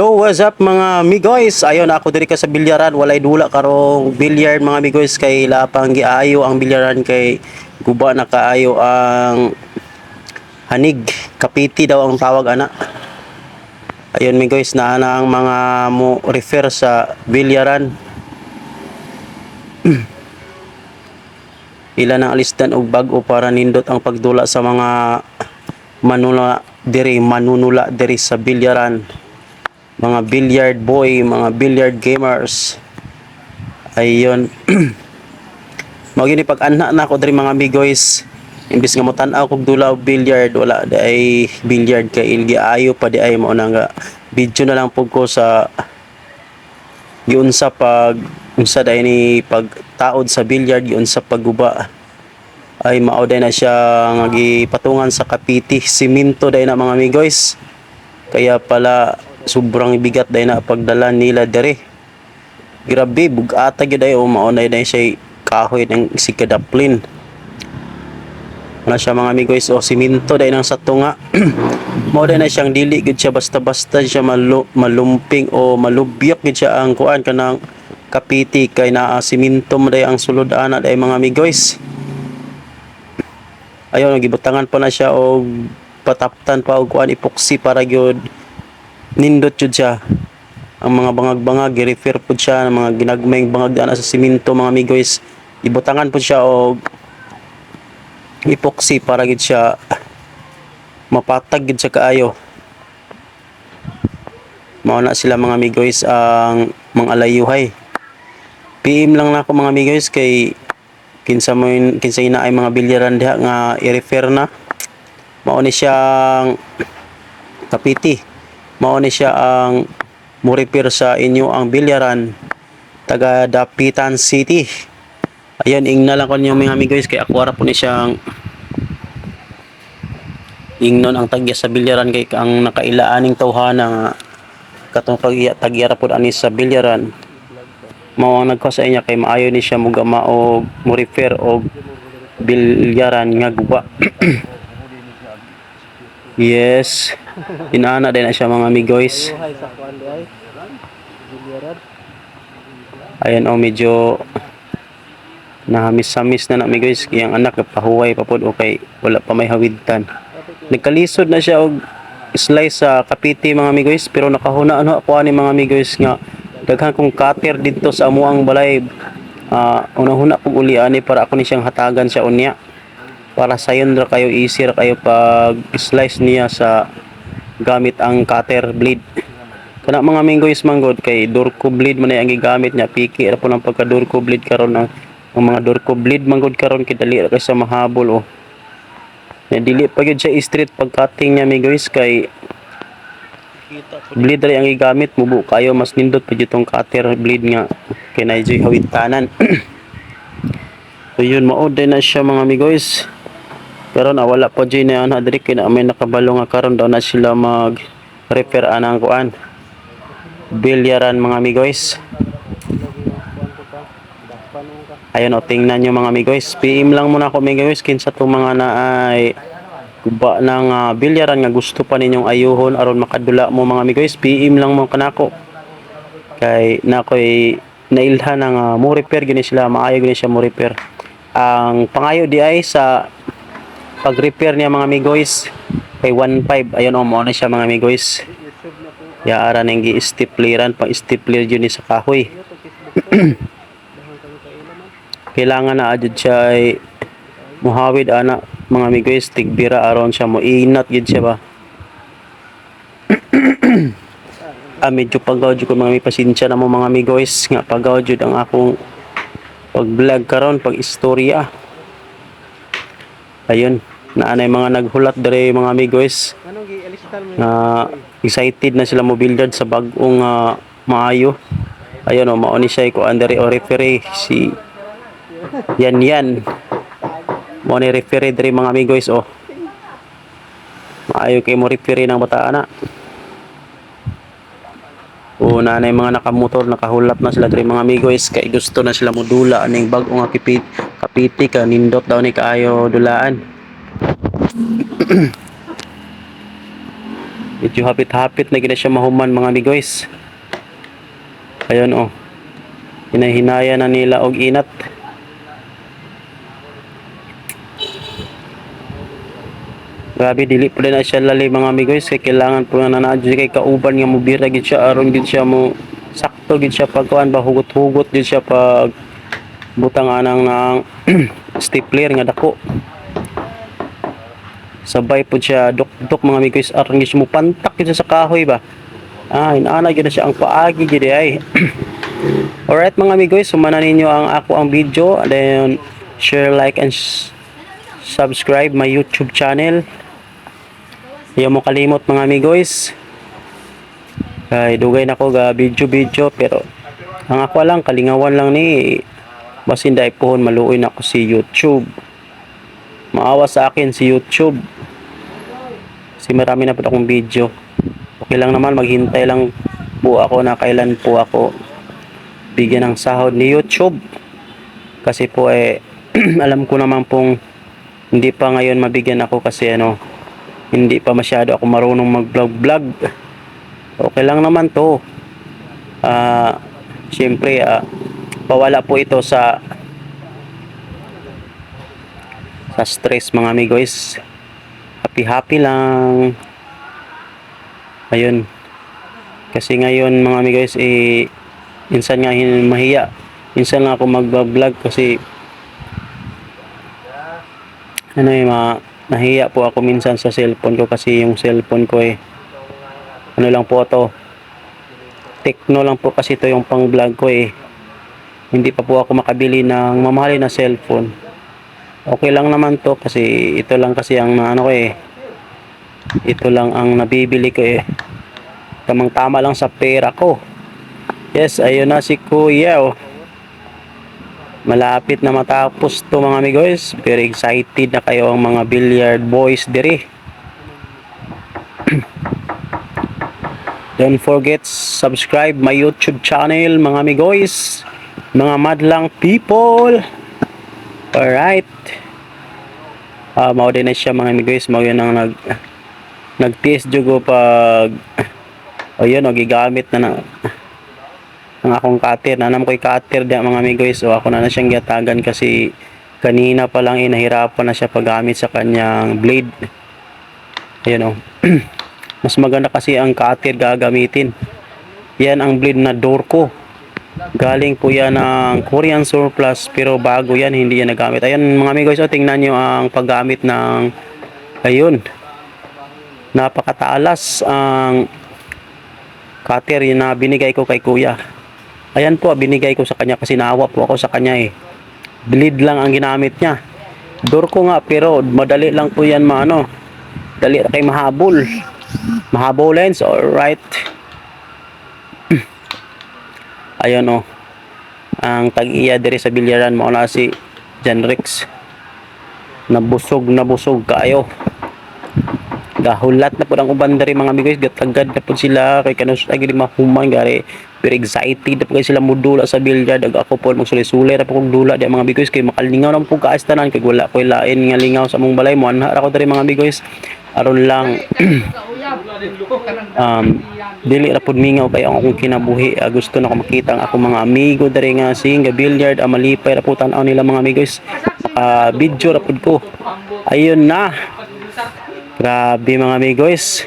So what's up mga migoys? Ayon ako diri ka sa bilyaran, walay dula karong bilyard mga migoys kay lapang giayo ang bilyaran kay guba na kaayo ang hanig. Kapiti daw ang tawag ana. Ayun migoys na ana ang mga mo refer sa bilyaran. Ilan ang alisdan og bag-o para nindot ang pagdula sa mga manula diri manunula diri sa bilyaran mga billiard boy, mga billiard gamers. Ayun. Mao gini pag anha na ako diri mga migoys. Imbis nga mo tan-aw kog dula og billiard, wala di ay billiard kay ilgi ayo pa di ay mo na nga video na lang pug ko sa giunsa pag unsa day ni pagtaod sa billiard giunsa pagguba ay mao day na siya nga gipatungan sa kapiti simento day na mga migoys kaya pala sobrang bigat dahil na pagdala nila dere grabe bugata gyud ay o maunay na siya kahoy ng si kadaplin. Na siya mga amigos o siminto dahil nang sa tunga. Mao na siyang dili gid siya basta-basta siya malu, malumping o malubyok gid siya ang kuan. Kanang kapiti kay naa siminto mo day ang sulod ana day mga amigos ayaw nagibutangan pa na siya og pataptan pa og kuan epoxy para gyud nindot jud siya. Ang mga bangag-bangag i-refer po siya ng mga ginagmayng bangag daan sa simento mga amigoys. Ibutangan po siya og epoxy para gid siya mapatag gid siya kaayo. Mao na sila mga amigoys ang mga alayuhay PM lang na ako mga amigoys kay kinsa mo kinsa ina ay mga bilyaran diha nga i-refer na. Mao ni siyang kapiti mao siya ang mo-repair sa inyo ang bilyaran taga Dapitan City. Ayun ingna lang ko niyo mga amigos kay akwara po ni siyang ingnon ang tagya sa bilyaran kay ang nakailaaning tawhana nga katong tagya tagyara pod ani sa bilyaran. Mao ang nagko sa inya kay maayo ni siya mugama og mo-repair og bilyaran nga guba. Yes inaana din na siya mga. Bilyaran. ayan o medyo nahamis-hamis na na amigoys kaya anak pahuway pa pod o kay wala pa may hawidtan nagkalisod na siya og slice sa kapiti mga amigoys pero nakahuna ano ako ani mga amigoys nga daghan kong cutter dito sa amuang balay ah una-huna kong uli ani para ako ni siyang hatagan siya unya para sayon ra kayo easy kayo pag slice niya sa gamit ang cutter blade. Kana mga minggoys manggod kay Dorco blade man ang gigamit niya. Piki ra po ng pagka Dorco blade karon ang, ang mga Dorco blade manggod karon kay dali ra sa mahabol oh. Na dili pa gyud siya straight pag cutting niya minggoys kay blade ra ang gigamit. Mubo kayo mas nindot pa gyud cutter blade nga. Kay na joy hawitanan so yun mao na siya mga minggoys pero nawala pa dyan na yan hadrik kaya na may nakabalo nga karon daw na sila mag repair anang kuan. Bilyaran mga amigoys ayun o tingnan nyo mga amigoys PM lang muna ako amigoys kinsa to mga na ay guba ng ah, bilyaran nga gusto pa ninyong ayuhon aron makadula mo mga amigoys PM lang mo kanako. Kay nakoy nailhan ng uh, mo repair gini sila maayo gini siya mo repair. Ang pangayo di ay sa pag-repair niya mga amigoys kay 1.5 ayun o mo na siya mga po. yaara nang gi-stapleran pang stapler yun ni sa kahoy. Kailangan na adjud siya ay muhawid ana mga amigoys tigbira aron siya mo inat gid siya ba? Ah medyo pagaw jud ko mga may na mo mga amigoys nga pagaw jud ang akong pag vlog karon pag istorya ayun naanay mga naghulat dere mga mo? na excited na sila mo buildad sa bagong ah, maayo. Ayun o mao ni siya ko under o referee si yan yan. Mo ni referee diri mga amigos o maayo kay mo referee ng bata na o nanay mga nakamotor nakahulat na sila diri mga amigos kay gusto na sila modula aning bagong kapit kapiti ka nindot daw ni kaayo dulaan Medyo hapit-hapit na gina siya mahuman mga amigoys. Ayun oh. Hinahinaya na nila og inat. Grabe dili po na siya lali mga amigoys kay kailangan po na nanadyo kay kauban nga mubira gid siya aron gid siya mo sakto gid siya pagkuan ba hugot-hugot siya pag butang anang ng stapler nga dako. Sabay po siya dok-dok mga amigoys aron siya mo pantak siya sa kahoy ba. Ah, inaana gid na siya ang paagi gid ay. Alright mga amigoys, sumana ninyo ang ako ang video and then share, like and subscribe my YouTube channel. Ayaw mo kalimot mga amigoys. Kay dugay na ko ga video-video pero ang ako lang kalingawan lang ni basin dai pohon maluoy na ako si YouTube. Maawa sa akin si YouTube. Kasi marami na po akong video. Okay lang naman maghintay lang po ako na kailan po ako bigyan ng sahod ni YouTube. Kasi po eh alam ko naman pong hindi pa ngayon mabigyan ako kasi ano hindi pa masyado ako marunong mag-vlog-vlog. Okay lang naman to. Ah, syempre ah, pawala po ito sa sa stress mga amigoys. Happy lang. Ayun. Kasi ngayon mga amigoys eh minsan nga mahiya. Minsan lang ako mag-vlog kasi ano eh, ma nahiya po ako minsan sa cellphone ko kasi yung cellphone ko eh ano lang po to Tekno lang po kasi ito yung pang vlog ko eh hindi pa po ako makabili ng mamahalin na cellphone okay lang naman to kasi ito lang kasi ang ano ko eh ito lang ang nabibili ko eh. Tamang tama lang sa pera ko. Yes ayun na si kuya oh. Malapit na matapos to mga amigos. Very excited na kayo ang mga billiard boys diri. Don't forget subscribe my youtube channel mga amigos. Mga madlang people. Alright. Ah mao din na siya mga amigos. Mao yun nag nagtiis jugo pag ayun o gigamit na na ang akong cutter. Nanam ko'y cutter di mga amigos. So ako na na siyang gatagan kasi kanina pa lang eh, nahirapan na siya paggamit sa kanyang blade. Ayan o. Mas maganda kasi ang cutter gagamitin. Yan ang blade na door ko. Galing po yan ng Korean surplus pero bago yan, hindi yan nagamit. Ayan mga amigos, oh, tingnan nyo ang paggamit ng ayun. Napakatalas ang cutter na binigay ko kay kuya. Ayan po, binigay ko sa kanya kasi naawa po ako sa kanya eh. Bleed lang ang ginamit niya. Door ko nga pero madali lang po yan maano. Dali kay mahabol. Mahabol lens, alright. Ayun oh. Ang tag-iya diri sa bilyaran mo na si Jan Rex. Nabusog na busog kayo gahulat na po ang uban dari mga amigos. Gatagad na po sila. Kay kanus ay gili mahuman gari. Very excited na po kayo sila mudula sa billiard. Ag ako po magsulay-sulay na po kong dula di mga amigos. Kay makalingaw na po kaas tanan kay wala koy lain nga lingaw sa among balay. Mo anha ra ko dari mga amigos. Aron lang um dili ra pud mingaw kay ang akong kinabuhi. Ah, gusto na ko makita ang akong mga amigo dari nga sing ga billiard. Ah, malipay ra po tan-aw nila mga amigos. Ah, video ra pud ko. Ayun na Grabe mga amigos.